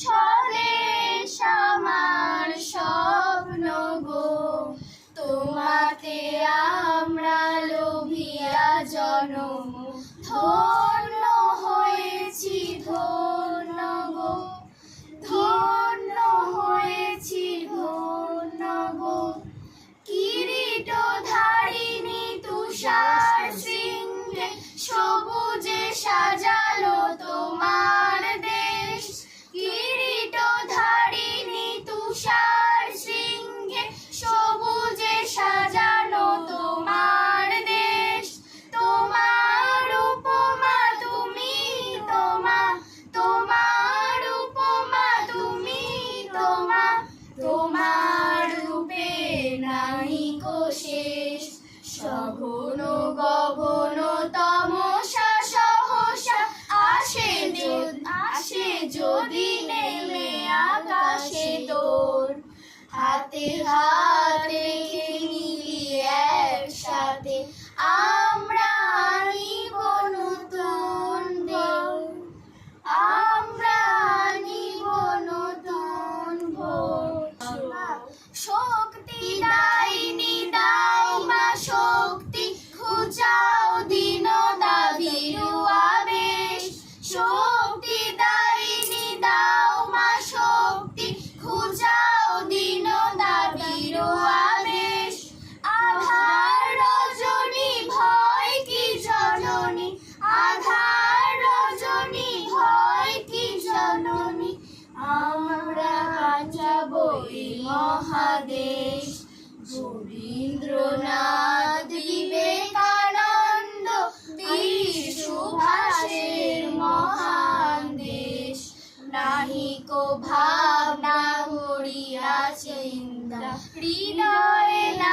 স্বদেশ আমার স্বপ্ন গো। তোমাতে আমরা লোভিয়া জনম। ধো কখনো কখনো তমসা সহসা। আসে আসে যদি নেমে আকাশে তোর হাতে হাতে মিলিয়ে একসাথে আ মহাদেশ গোবিন্দ্রনাথ বিবেকানন্দ বিশুভাষের মহান দেশ। নাহি কো ভাবনা হরিয়া চিন্তা হৃদয় না